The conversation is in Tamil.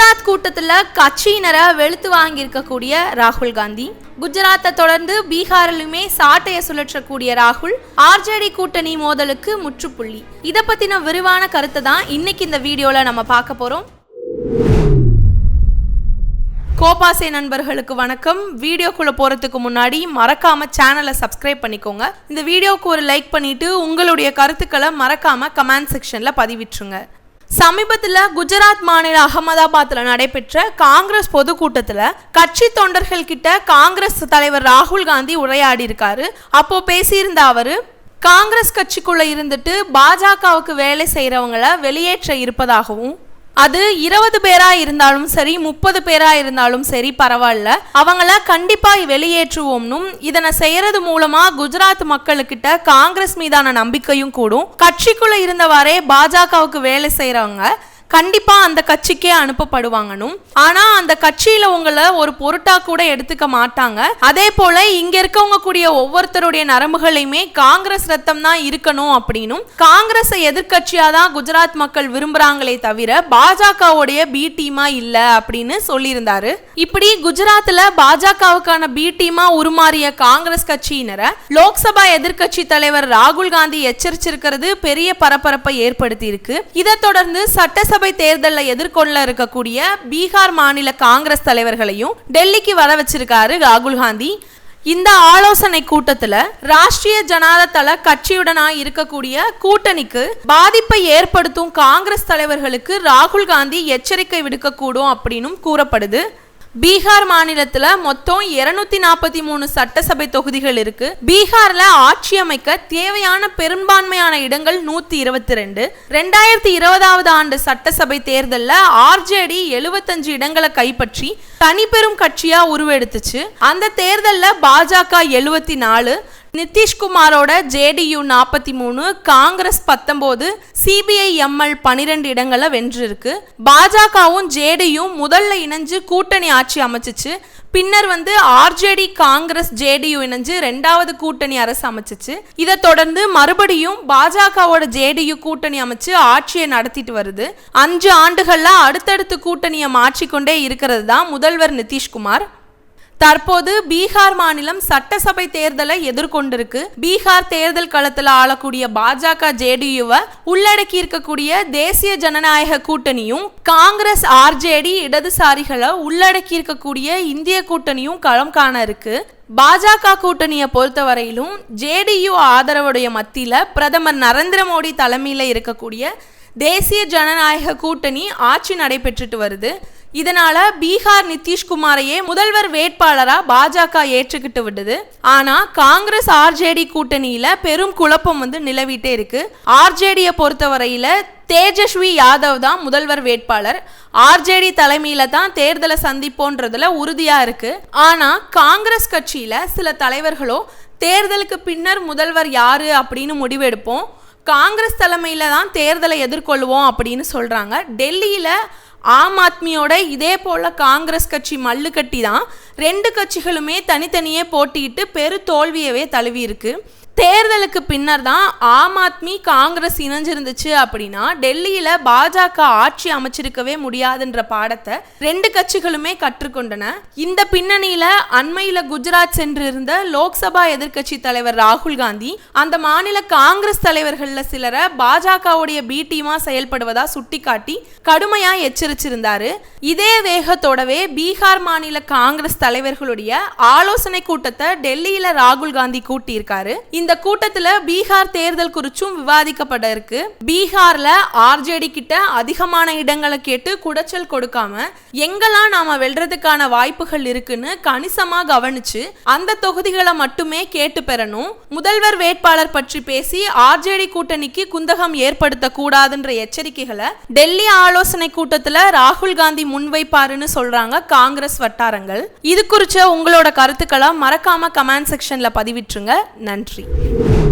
குஜராத் கூட்டத்தில் கட்சியினரை வெளுத்து வாங்கியிருக்கக்கூடிய ராகுல் காந்தி. குஜராத்தை தொடர்ந்து பீகாரிலுமே சாட்டையை சுழற்றக்கூடிய ராகுல் ஆர்ஜேடி கூட்டணி மோதலுக்கு முற்றுப்புள்ளி. இதை பற்றின விரிவான கருத்தை தான் இன்னைக்கு இந்த வீடியோவில் நம்ம பார்க்க போகிறோம் கோபாசே நண்பர்களுக்கு வணக்கம். வீடியோக்குள்ள போறதுக்கு முன்னாடி மறக்காம சேனலை சப்ஸ்கிரைப் பண்ணிக்கோங்க. இந்த வீடியோக்கு ஒரு லைக் பண்ணிட்டு உங்களுடைய கருத்துக்களை மறக்காம கமெண்ட் செக்ஷன்ல பதிவிட்டுருங்க. சமீபத்தில் குஜராத் மாநில அகமதாபாத்தில் நடைபெற்ற காங்கிரஸ் பொதுக்கூட்டத்தில் கட்சி தொண்டர்கள் கிட்ட காங்கிரஸ் தலைவர் ராகுல் காந்தி உரையாடி இருக்காரு அப்போ பேசியிருந்த அவர் காங்கிரஸ் கட்சிக்குள்ள இருந்துட்டு பாஜகவுக்கு வேலை செய்கிறவங்களை வெளியேற்ற இருப்பதாகவும் அது இருபது பேரா இருந்தாலும் சரி முப்பது பேரா இருந்தாலும் சரி பரவாயில்ல. அவங்கள கண்டிப்பா வெளியேற்றுவோம்னும் இதனை செய்யறது மூலமா குஜராத் மக்களுக்கிட்ட காங்கிரஸ் மீதான நம்பிக்கையும் கூடும். கட்சிக்குள்ள இருந்தவாறே பாஜகவுக்கு வேலை செய்யறவங்க கண்டிப்பா அந்த கட்சிக்கே அனுப்பப்படுவாங்கனும். ஆனா அந்த கட்சியில உங்களை ஒரு பொருட்டா கூட எடுத்துக்க மாட்டாங்க. அதே போல இங்க இருக்கவங்க கூடிய ஒவ்வொருத்தருடைய நரம்புகளையுமே காங்கிரஸ் ரத்தம் தான் இருக்கணும் அப்படின்னும். காங்கிரஸை எதிர்கட்சியா தான் குஜராத் மக்கள் விரும்புறாங்களே தவிர பாஜகவுடைய பி டீமா இல்ல அப்படின்னு சொல்லியிருந்தாரு. இப்படி குஜராத்ல பாஜகவுக்கான பி டீமா உருமாறிய காங்கிரஸ் கட்சியினரை லோக்சபா எதிர்க்கட்சி தலைவர் ராகுல் காந்தி எச்சரிச்சிருக்கிறது பெரிய பரபரப்பை ஏற்படுத்தி இருக்கு இதை தொடர்ந்து சட்டசபை சட்டசபை தேர்தலில் எதிர்கொள்ள இருக்கக்கூடிய பீகார் மாநில காங்கிரஸ் தலைவர்களையும் டெல்லிக்கு வர வச்சிருக்காரு ராகுல் காந்தி. இந்த ஆலோசனை கூட்டத்துல ராஷ்டிரிய ஜனதா தள கட்சியுடனாய் இருக்கக்கூடிய கூட்டணிக்கு பாதிப்பை ஏற்படுத்தும் காங்கிரஸ் தலைவர்களுக்கு ராகுல் காந்தி எச்சரிக்கை விடுக்கக்கூடும் அப்படின்னும் கூறப்படுது. பீகார் மாநிலத்தில் மொத்தம் இருநூத்தி நாற்பத்தி மூணு சட்டசபை தொகுதிகள் இருக்கு. பீகார்ல ஆட்சி அமைக்க தேவையான பெரும்பான்மையான இடங்கள் நூத்தி இருபத்தி ரெண்டு ரெண்டாயிரத்தி இருபதாவது ஆண்டு சட்டசபை தேர்தலில் ஆர்ஜேடி எழுபத்தஞ்சு இடங்களை கைப்பற்றி தனிப்பெரும் கட்சியா உருவெடுத்துச்சு. அந்த தேர்தலில் பாஜக எழுபத்தி நாலு நிதிஷ்குமாரோட ஜேடியு நாற்பத்தி மூணு காங்கிரஸ் பத்தொம்போது சிபிஐ எம்எல் பனிரெண்டு இடங்களை வென்றிருக்கு. பாஜகவும் ஜேடியும் முதல்ல இணைஞ்சு கூட்டணி ஆட்சி அமைச்சிச்சு. பின்னர் வந்து ஆர்ஜேடி காங்கிரஸ் ஜேடியு இணைஞ்சு ரெண்டாவது கூட்டணி அரசு அமைச்சிச்சு. இதை தொடர்ந்து மறுபடியும் பாஜகவோட ஜேடியு கூட்டணி அமைச்சு ஆட்சியை நடத்திட்டு வருது. அஞ்சு ஆண்டுகள்ல அடுத்தடுத்து கூட்டணியை மாற்றிக்கொண்டே இருக்கிறது தான் முதல்வர் நிதிஷ்குமார். தற்போது பீகார் மாநிலம் சட்டசபை தேர்தலை எதிர்கொண்டிருக்கு. பீகார் தேர்தல் களத்தில் ஆளக்கூடிய பாஜக ஜேடியுவை உள்ளடக்கி இருக்கக்கூடிய தேசிய ஜனநாயக கூட்டணியும் காங்கிரஸ் ஆர்ஜேடி இடதுசாரிகளை உள்ளடக்கி இருக்கக்கூடிய இந்திய கூட்டணியும் களம் காண இருக்கு. பாஜக கூட்டணியை பொறுத்தவரையிலும் ஜேடியு ஆதரவுடைய மத்தியில் பிரதமர் நரேந்திர மோடி தலைமையில் இருக்கக்கூடிய தேசிய ஜனநாயக கூட்டணி ஆட்சி நடைபெற்றுட்டு வருது. இதனால பீகார் நிதிஷ்குமாரையே முதல்வர் வேட்பாளரா பாஜக ஏற்றுக்கிட்டு விடுது. ஆனா காங்கிரஸ் ஆர்ஜேடி கூட்டணியில பெரும் குழப்பம் வந்து நிலவிட்டே இருக்கு. ஆர்ஜேடியை பொறுத்தவரையில தேஜஸ்வி யாதவ் தான் முதல்வர் வேட்பாளர். ஆர்ஜேடி தலைமையில தான் தேர்தலை சந்திப்போன்றதுல உறுதியா இருக்கு. ஆனா காங்கிரஸ் கட்சியில சில தலைவர்களோ தேர்தலுக்கு பின்னர் முதல்வர் யாரு அப்படின்னு முடிவெடுப்போம். காங்கிரஸ் தலைமையில தான் தேர்தலை எதிர்கொள்வோம் அப்படின்னு சொல்றாங்க. டெல்லியில ஆம் ஆத்மியோட இதே போல் காங்கிரஸ் கட்சி மல்லு கட்டி தான் ரெண்டு கட்சிகளுமே தனித்தனியே போட்டியிட்டு பெரு தோல்வியவே தழுவி இருக்கு தேர்தலுக்கு பின்னர் தான் ஆம் ஆத்மி காங்கிரஸ் இணைஞ்சிருந்துச்சு அப்படின்னா டெல்லியில் பாஜக ஆட்சி அமைச்சிருக்கவே முடியாதுன்ற பாடத்தை ரெண்டு கட்சிகளுமே கற்றுக்கொண்டன. இந்த பின்னணியில் அண்மையில் குஜராத் சென்றிருந்த லோக்சபா எதிர்க்கட்சி தலைவர் ராகுல் காந்தி அந்த மாநில காங்கிரஸ் தலைவர்களில் சிலரை பாஜகவுடைய பி டீமா செயல்படுவதா சுட்டிக்காட்டி கடுமையா எச்சரிச்சிருந்தாரு. இதே வேகத்தோடவே பீகார் மாநில காங்கிரஸ் தலைவர்களுடைய ஆலோசனை கூட்டத்தை டெல்லியில ராகுல் காந்தி கூட்டியிருக்காரு. இந்த கூட்டத்துல பீகார் தேர்தல் குறிச்சும் விவாதிக்கப்பட இருக்கு. பீகார்ல ஆர்ஜேடி கிட்ட அதிகமான இடங்களை கேட்டு குடைச்சல் கொடுக்காம எங்கெல்லாம் நாம வெல்றதுக்கான வாய்ப்புகள் இருக்குன்னு கணிசமா கவனிச்சு அந்த தொகுதிகளை மட்டுமே கேட்டு பெறணும். முதல்வர் வேட்பாளர் பற்றி பேசி ஆர்ஜேடி கூட்டணிக்கு குந்தகம் ஏற்படுத்த கூடாதுன்ற எச்சரிக்கைகளை டெல்லி ஆலோசனை கூட்டத்துல ராகுல் காந்தி முன்வைப்பாருன்னு சொல்றாங்க காங்கிரஸ் வட்டாரங்கள். இது குறிச்ச உங்களோட கருத்துக்களை மறக்காம கமெண்ட் செக்ஷன்ல பதிவிட்டுருங்க. நன்றி. you